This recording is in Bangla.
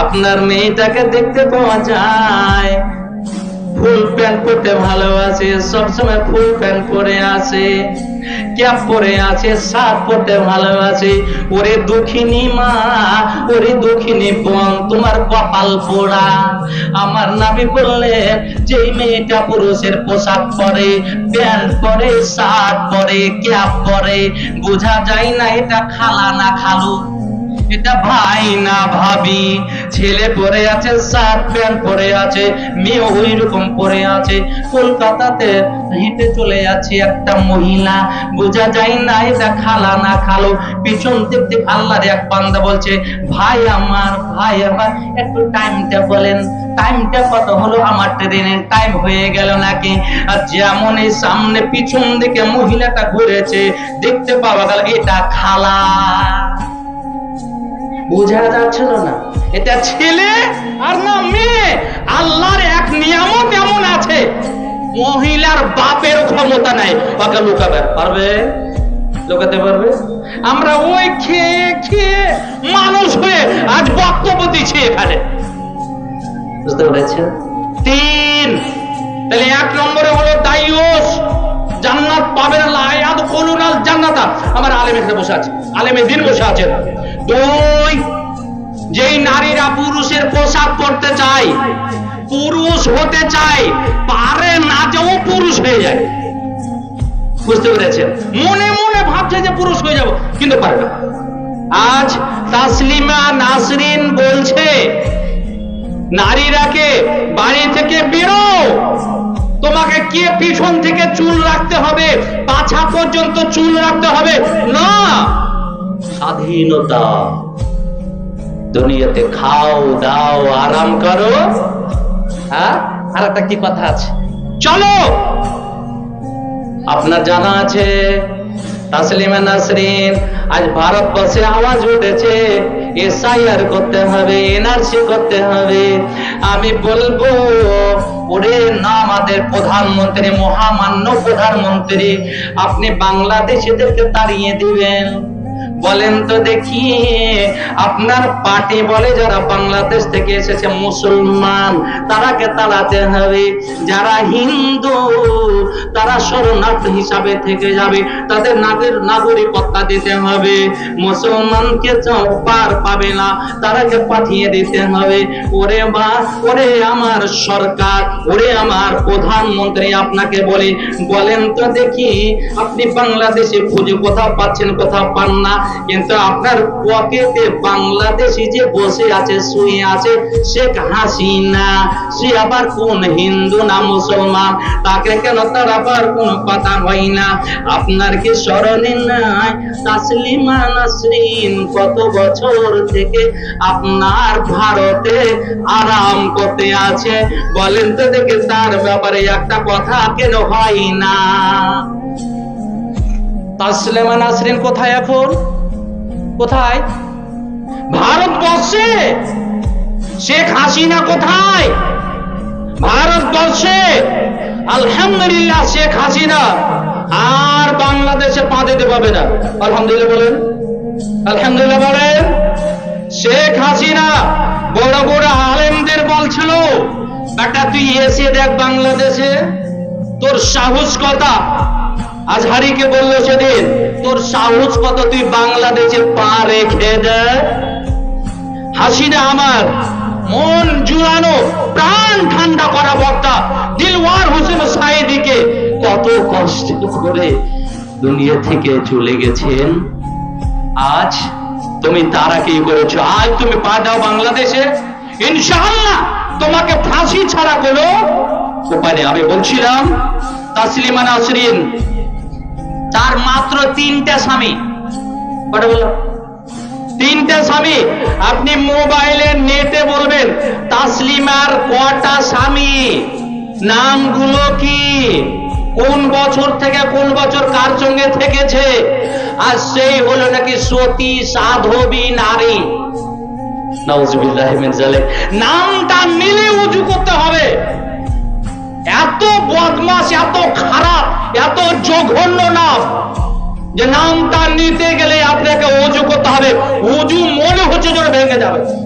আপনার মেয়েটাকে দেখতে পাওয়া যায়। ফুল প্যান্ট পরতে ভালোবাসে, সবসময় ফুল প্যান্ট পরে আছে, ক্যাপ পরে আছে, শার্ট পরতে ভালোবাসে। ওরে দুঃখিনী মা, ওরে দুঃখিনী বোন, তোমার কপাল পোড়া। আমার নাবি বললেন যে মেয়েটা পুরুষের পোশাক পরে, প্যান্ট পরে, শার্ট পরে, ক্যাপ পরে, বোঝা যায় না এটা খালা না খালু। এটা ভাই না ভাবি। ছেলে পরে আছে শার্ট প্যান্ট পরে আছে মেয়ে ওই রকম পরে আছে। কলকাতাতে হেঁটে চলে যাচ্ছে একটা মহিলা। বোঝা যায় না এটা খালা না খালো। পিছন দেখতে আল্লাহর এক বান্দা বলছে, ভাই আমার ভাই আমার, একটু টাইমটা বলেন। টাইমটা কত হলো আমার ট্রেনের? টাইম হয়ে গেল নাকি? আর যেমন এই সামনে পিছন দিকে মহিলাটা ঘুরেছে, দেখতে পাওয়া গেল এটা খালা। বোঝা যাচ্ছিল না। এটা ছেলে আর না মেয়ে, আল্লাহর এক নিয়ামত এমন আছে, মহিলার বাপের ক্ষমতা নাই। ওকে লুকাবে, পারবে? লুকাতে পারবে? আমরা ওই খেয়ে খেয়ে মানুষ হয়ে আজ বক্তব্য দিচ্ছি এখানে। বুঝতে পেরেছেন? আলেম এখানে বসে আছে। বসে আছেন। দুই, যেই নারীরা পুরুষের পোশাক পরতে চায়, পুরুষ হতে চায়, পারে না পুরুষ হয়ে যায়। বুঝতে পেরেছেন? মনে মনে ভাবছে যে পুরুষ হয়ে যাব, কিন্তু পারে না। আজ তাসলিমা নাসরিন বলছে, নারীরাকে বাড়ি থেকে বেরো। তোমাকে কে পিছন থেকে চুল রাখতে হবে? পাছা পর্যন্ত চুল রাখতে হবে? না! স্বাধীনতা। দুনিয়াতে খাও, দাও, আরাম করো। হ্যাঁ? আর একটা কি কথা আছে? চলো! আপনার জানা আছে তাসলিমা নাসরিন, আজ ভারতবর্ষে আওয়াজ উঠেছে, এসআইআর করতে হবে, এনআরসি করতে হবে। আমি বলব, ওরে না, আমাদের প্রধানমন্ত্রী, মহামান্য প্রধানমন্ত্রী, আপনি বাংলাদেশিদেরকে তাড়িয়ে দিবেন। বলেন তো দেখি, আপনার পার্টি বলে যারা বাংলাদেশ থেকে এসেছে মুসলমান তারাকে তালাতে হবে? যারা হিন্দু, তারা শরণার্থ হিসাবে থেকে যাবে। তাদের নাগের নাগরিকত্বা দিতে হবে। মুসলমানকে পার পাবে না তারাকে পাঠিয়ে দিতে হবে? ওরে বা, ওরে আমার সরকার, ওরে আমার প্রধানমন্ত্রী আপনাকে বলে, বলেন তো দেখি, আপনি বাংলাদেশে খুঁজে কোথাও পাচ্ছেন, কোথাও পান না। কিন্তু আপনার পকেটে বাংলাদেশি যে বসে আছে, শুয়ে আছে শেখ হাসিনা, সে আবার কোন হিন্দু না মুসলমান? তাকে কেন তার আবার কোন কথা হয় না? আপনার কি স্মরণে নাই তাসলিমা নাসরিন? কত বছর থেকে আপনার ভারতে আরাম করতে আছে। বলেন তো দেখে তার ব্যাপারে একটা কথা কেন হয় না? তাসলিমা নাসরিন কোথায় এখন? কোথায়? ভারতবর্ষে? শেখ হাসিনা কোথায়? ভারতবর্ষে? আলহামদুলিল্লাহ শেখ হাসিনা। আর বাংলাদেশে পা দিতে পাবে না। আলহামদুলিল্লাহ বলেন। আলহামদুলিল্লাহ বলেন। শেখ হাসিনা বড় বড় আলেমদের বলছিল, বেটা, তুই এসে দেখ বাংলাদেশে, তোর সাহস কথা আজহারিকে বলল, সেদিন তোর সাহস কত তুই বাংলাদেশে পা রেখে দে? আমার, মন জুড়ানো, প্রাণ ঠান্ডা করা বক্তা। দিলওয়ার হোসেন সাইদিকে কত কষ্ট করে দুনিয়া থেকে চলে গেছেন। আজ তুমি তারা কি করেছ? আজ তুমি পা দাও বাংলাদেশে। ইনশাআল্লাহ তোমাকে ফাঁসি ছাড়া কোনো উপায়। আমি বলছিলাম, তাসলিমা নাসরিন তার মাত্র তিনটা স্বামী। কটা বললাম তিনটা স্বামী। আপনি মোবাইলে নেটে বলবেন তাসলিমার কটা স্বামী? নামগুলো কি? কোন বছর থেকে কোন বছর কার সঙ্গে থেকেছে? আর সেই হলো নাকি সতী, সাধবী, নারী। নামটা নিলে উজু করতে হবে। এত বদমাস এত এত জঘন্য নাম যে নাম তার নিতে গেলে আপনাকে উজু করতে হবে। উজু মনে হচ্ছে যেন ভেঙে যাবে।